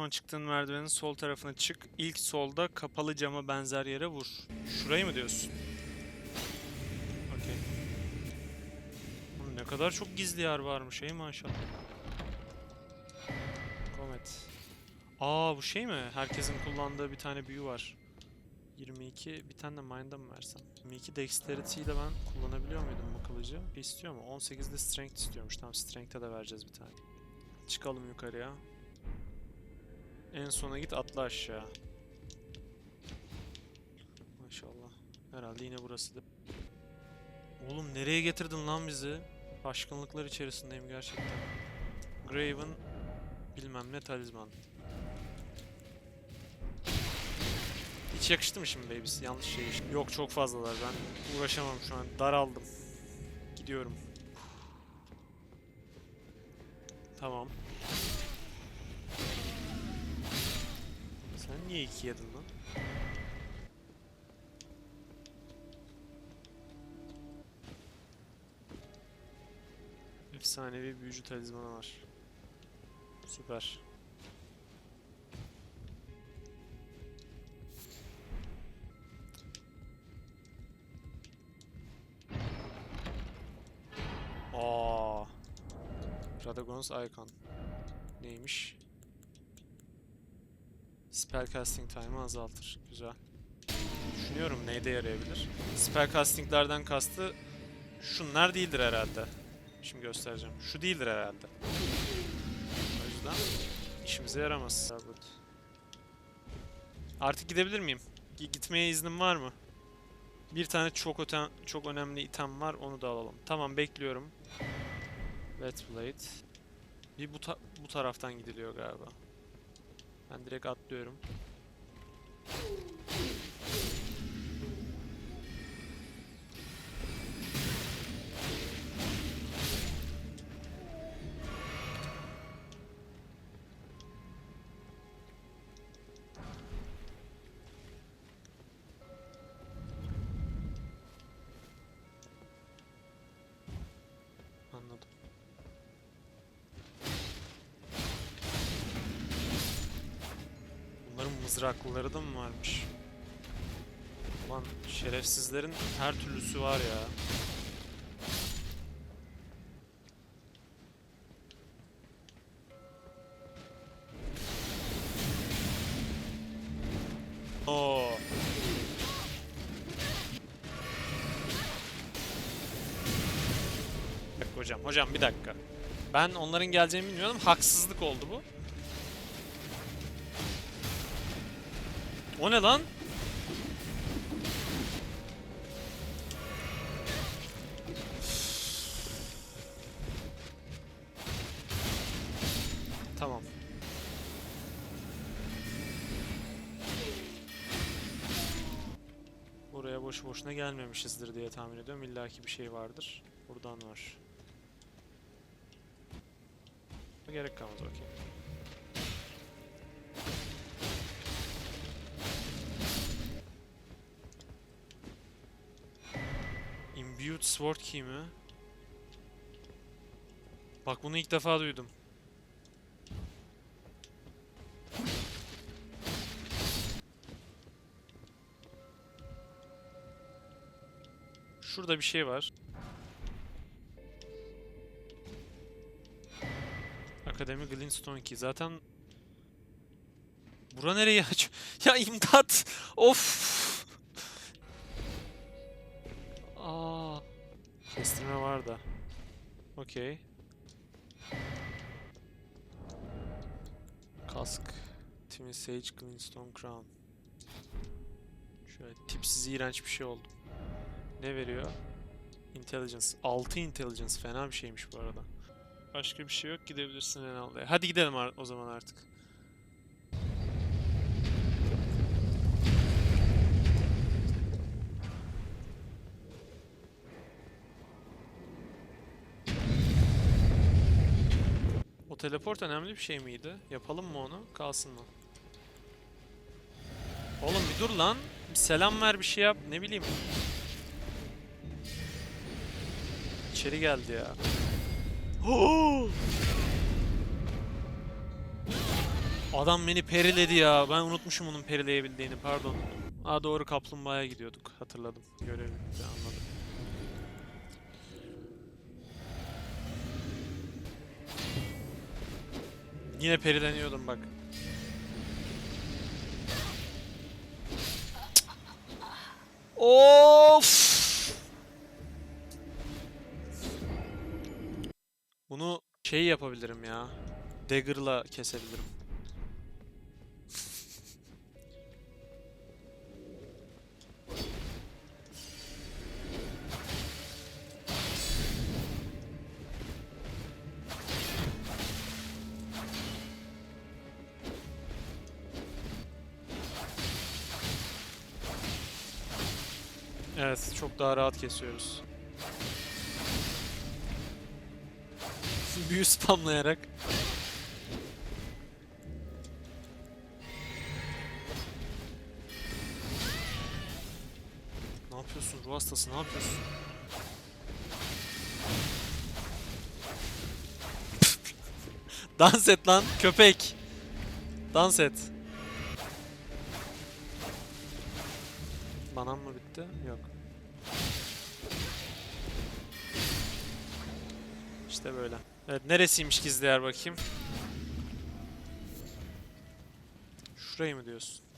Son çıktığın merdivenin sol tarafına çık. İlk solda kapalı cama benzer yere vur. Şurayı mı diyorsun? Okey. Ne kadar çok gizli yer varmış ey maşallah. Comet. Aa bu şey mi? Herkesin kullandığı bir tane büyü var. 22 bir tane de Mind'a mı versem? 22 Dexterity ile ben kullanabiliyor muydum bu kılıcı? Bir istiyor mu? 18'de Strength istiyormuş. Tamam Strength'e de vereceğiz bir tane. Çıkalım yukarıya. En sona git atla aşağı. Maşallah. Herhalde yine burasıdır. Oğlum nereye getirdin lan bizi? Aşkınlıklar içerisindeyim gerçekten. Graven bilmem ne talizman. Hiç yakıştı mı şimdi babies? Yanlış şey. Yok çok fazlalar ben uğraşamam şu an. Daraldım. Gidiyorum. Tamam. Niye iki yedin lan? Efsanevi büyücü talizmanı var. Süper. Aa. Radagon's Icon. Neymiş? Spellcasting time'ı azaltır. Güzel. Düşünüyorum neyde yarayabilir. Spellcasting'lerden kastı şunlar değildir herhalde. Şimdi göstereceğim. Şu değildir herhalde. O yüzden işimize yaramaz. Artık gidebilir miyim? Gi- Gitmeye iznim var mı? Bir tane çok öten, çok önemli item var. Onu da alalım. Tamam bekliyorum. Wet Blade. Bir bu, ta- bu taraftan gidiliyor galiba. Ben direkt atlıyorum. Mızraklıları da mı varmış? Ulan şerefsizlerin her türlüsü var ya. Oo. Hocam, hocam bir dakika. Ben onların geleceğini bilmiyordum. Haksızlık oldu bu. O ne lan? Tamam. Buraya boş boşuna gelmemişizdir diye tahmin ediyorum. İlla ki bir şey vardır. Buradan var. Gerek kalmadı okey. Imbued Sword Key mi? Bak bunu ilk defa duydum. Şurada bir şey var. Akademi Glintstone Key. Zaten Bura nereye aç? Ya imdat! Of! Aa. Kestirme var da. Okey. Kask. Timmy Sage Glintstone Crown. Şöyle tipsiz iğrenç bir şey oldu. Ne veriyor? Intelligence. 6 intelligence fena bir şeymiş bu arada. Başka bir şey yok gidebilirsin herhalde. Hadi gidelim o zaman artık. Teleport önemli bir şey miydi? Yapalım mı onu? Kalsın mı? Oğlum bir dur lan. Bir selam ver bir şey yap. Ne bileyim. İçeri geldi ya. Adam beni periledi ya. Ben unutmuşum onun perileyebildiğini. Pardon. Aa doğru kaplumbağaya gidiyorduk. Hatırladım. Görevi anladım. Yine perileniyordum bak. Of! Bunu şey yapabilirim ya. Dagger'la kesebilirim. Evet, çok daha rahat kesiyoruz. Büyü spamlayarak. Ne yapıyorsun ruh hastası ne yapıyorsun? Dans et lan köpek. Dans et. Banan mı bitti? Yok. İşte böyle. Evet neresiymiş gizli yer bakayım. Şurayı mı diyorsun?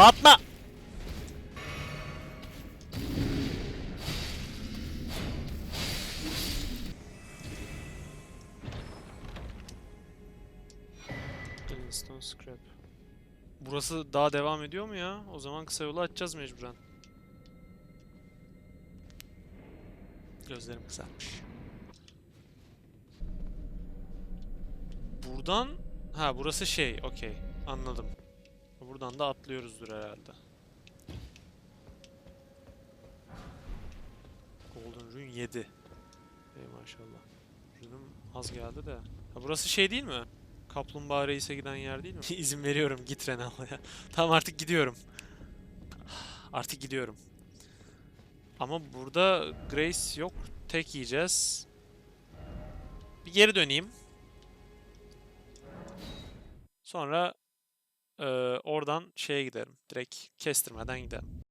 Atma! Glintstone Scrap. Burası daha devam ediyor mu ya? O zaman kısa yolu açacağız mecburen. Gözlerim kızarmış. Buradan... Ha burası şey, okey. Anladım. Buradan da atlıyoruzdur herhalde. Golden Rune 7. Ey maşallah. Rune'um az geldi de. Ha burası şey değil mi? Kaplumbağa Reis'e giden yer değil mi? İzin veriyorum git Renal'ya. tamam artık gidiyorum. Artık gidiyorum. Ama burada Grace yok. Tek yiyeceğiz. Bir geri döneyim. Sonra Ee, oradan şeye giderim. Direkt kestirmeden giderim.